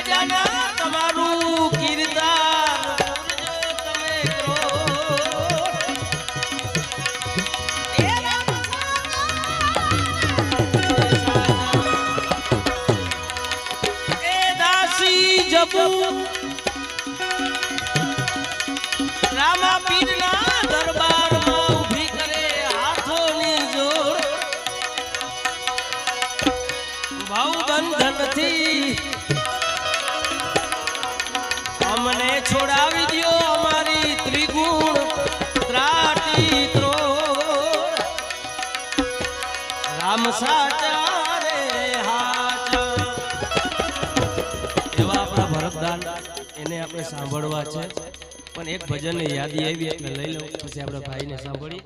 I don't know. આપણે સાંભળવા છે. પણ એક ભજનની યાદી આવી, એટલે લઈ લઉં. પછી આપણે ભાઈને સાંભળી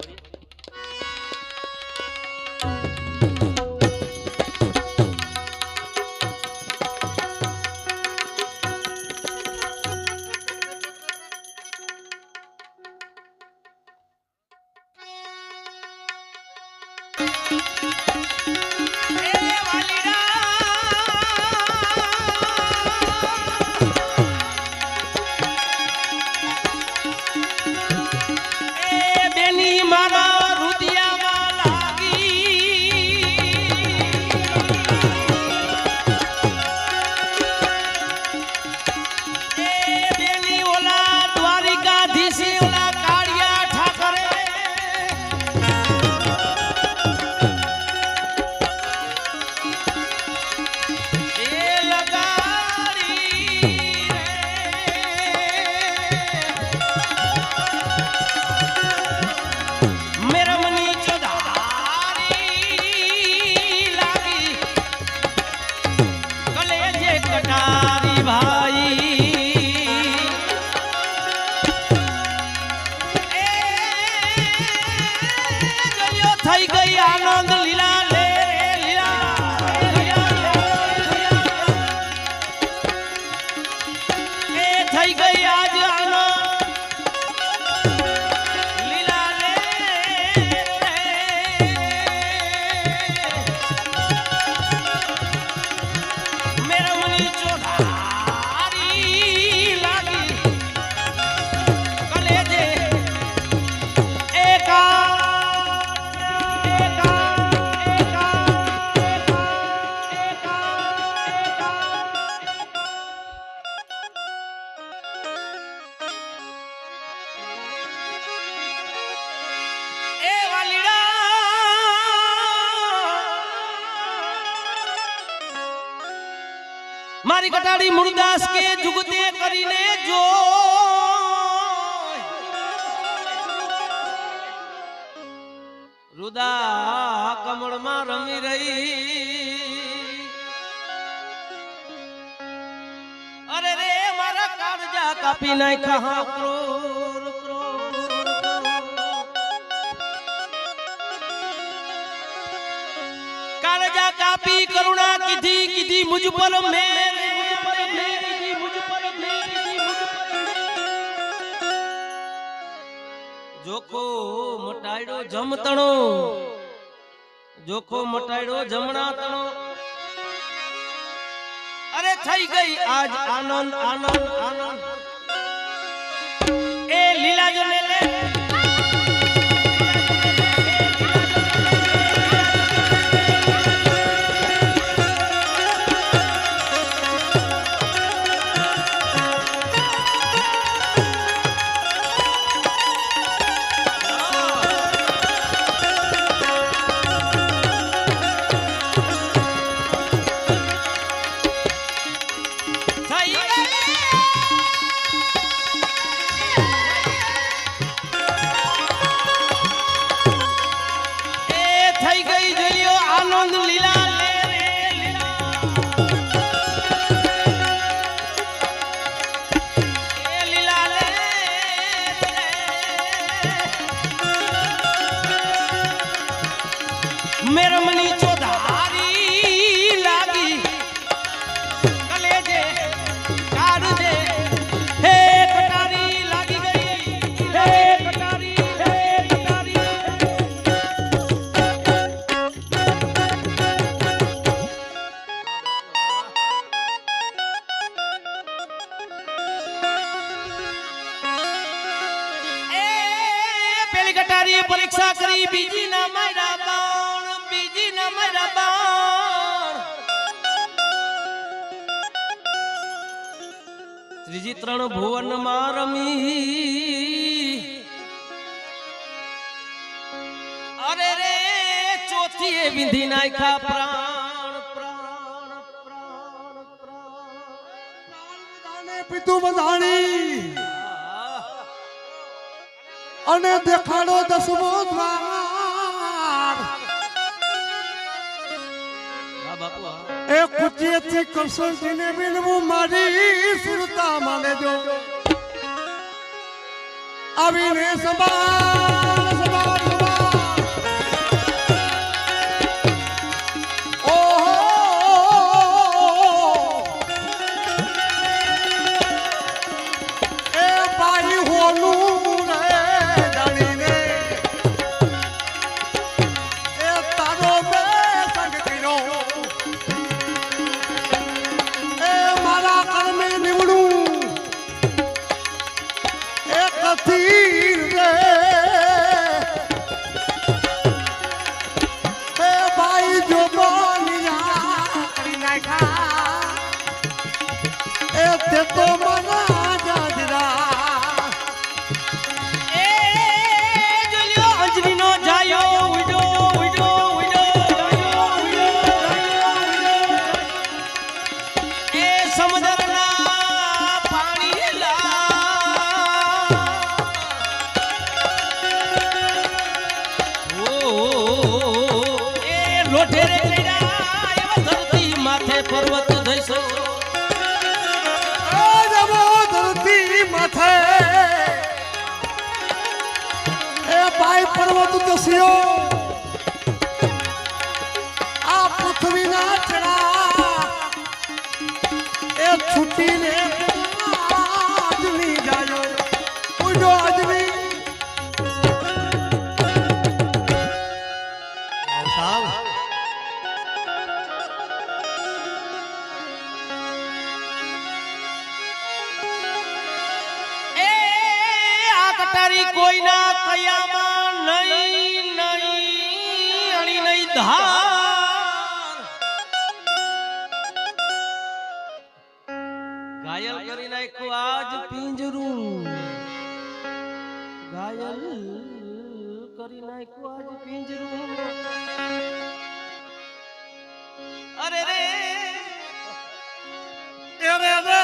કાપી નાખ્યા હા ક્રોર કાળજા કાપી કરુણા કીધી કીધી મુજ પર મેર જોખો મટાયડો જમતણો. જોખો મટાડ્યો જમણા તણો. થઈ ગઈ આજ આનંદ આનંદ આનંદ. লীলা জলে કાઢી પરીક્ષા કરી બીજી ના મારા બાણ બીજી ના મારા બાણ. ત્રીજી ત્રણ ભુવનમાં રમી. અરે રે ચોથી એ વિંધી નાખ્યા પ્રાણ પ્રાણ પ્રાણ પ્રાણ. અને પીતું બંધાણી. અને દેખાડો દસમો દ્વાર. એ કુચિયેથી કરશનજીને મિલવું મારી સુરતા માને જો આવીને સંભાળ પર્વત દસ્યો આ પૃથ્વીના ચડા એ છૂટીને કટારી કોઈના કયામાં નહીં નહીં અણી નહીં ધાર. ગાયલ કરી નાખ્યું આજ પિંજરું. ગાયલ કરી નાખ્યું આજ પિંજરું. અરે રે. અરે રે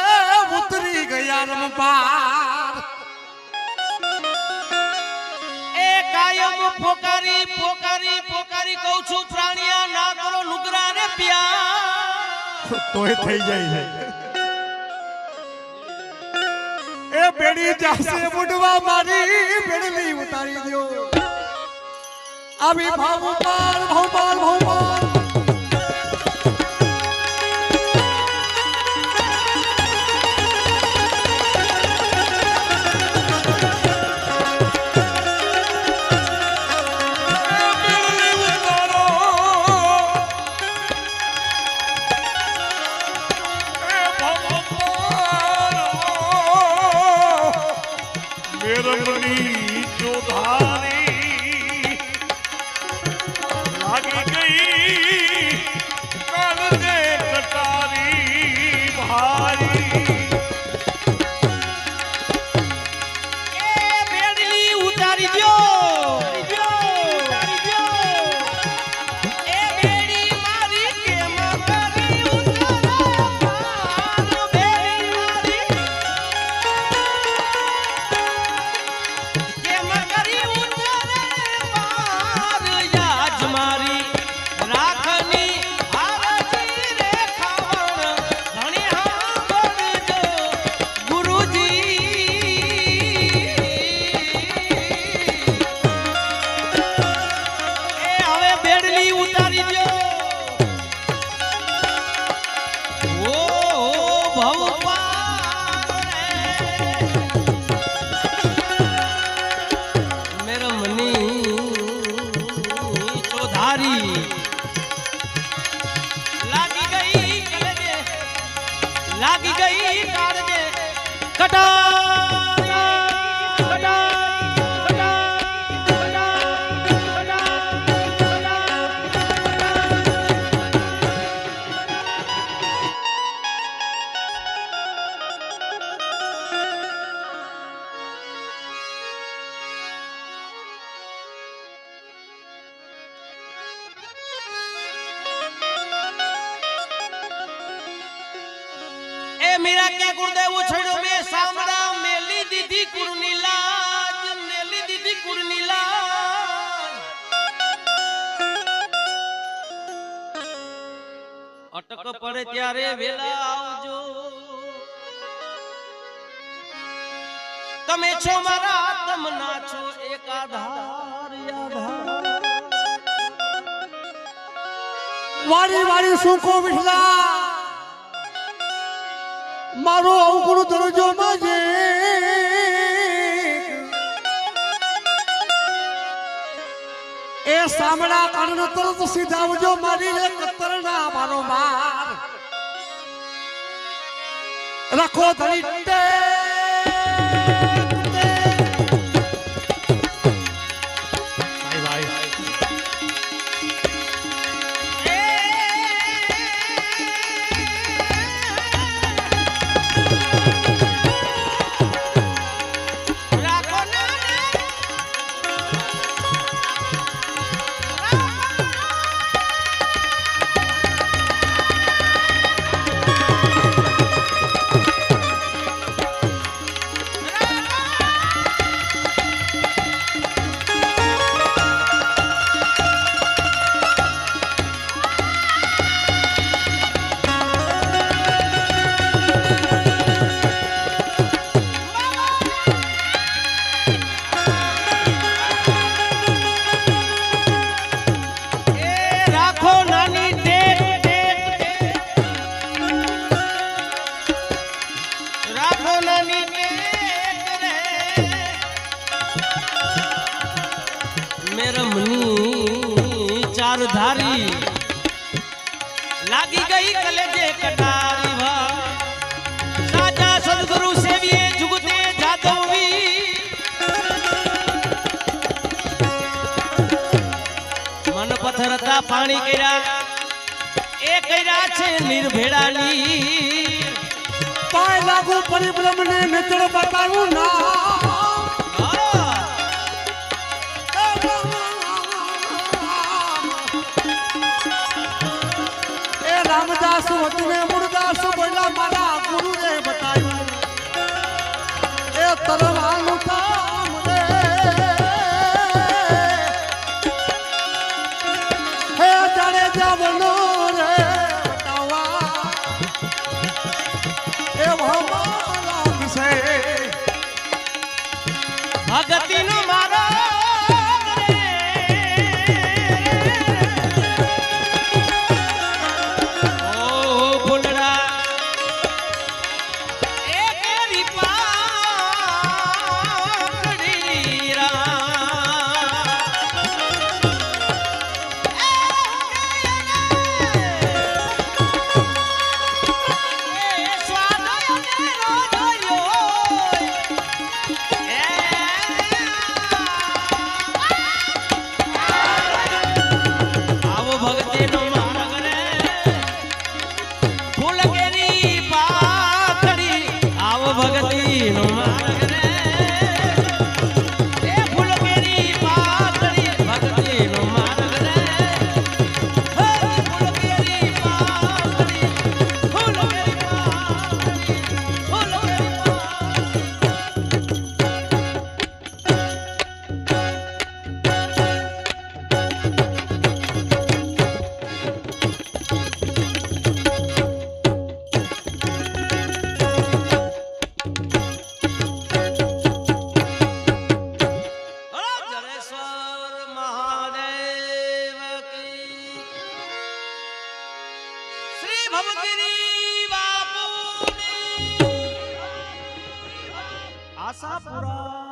ઉતરી ગયા રમપાર કાયમ પોકારી ઉતારી દો આવી ભાવ પાર ભાવ ભાવ પડે ત્યારે વેલા આવજો. તમે છો મારા તમના છો એક આધાર વારી વારી સુખો વિઠલા મારો અવગુરુ દરજો માં માજે. એ સામડા કાન તરત સીધા આવજો મારી રે કતરના મારો માર. રાખો ધણી પથરતા પાણી કર્યા. એ કર્યા છે નિર્ભેડાની. પાય લાગુ પરિભ્રમ ને મિત્ર બતાવું ના. એ રામદાસ વતને મુરદાસ બોલા મારા ગુરુએ બતાવ્યું. એ તરવાનું કામ ભવગીરી બાપુની. આશાપુરા.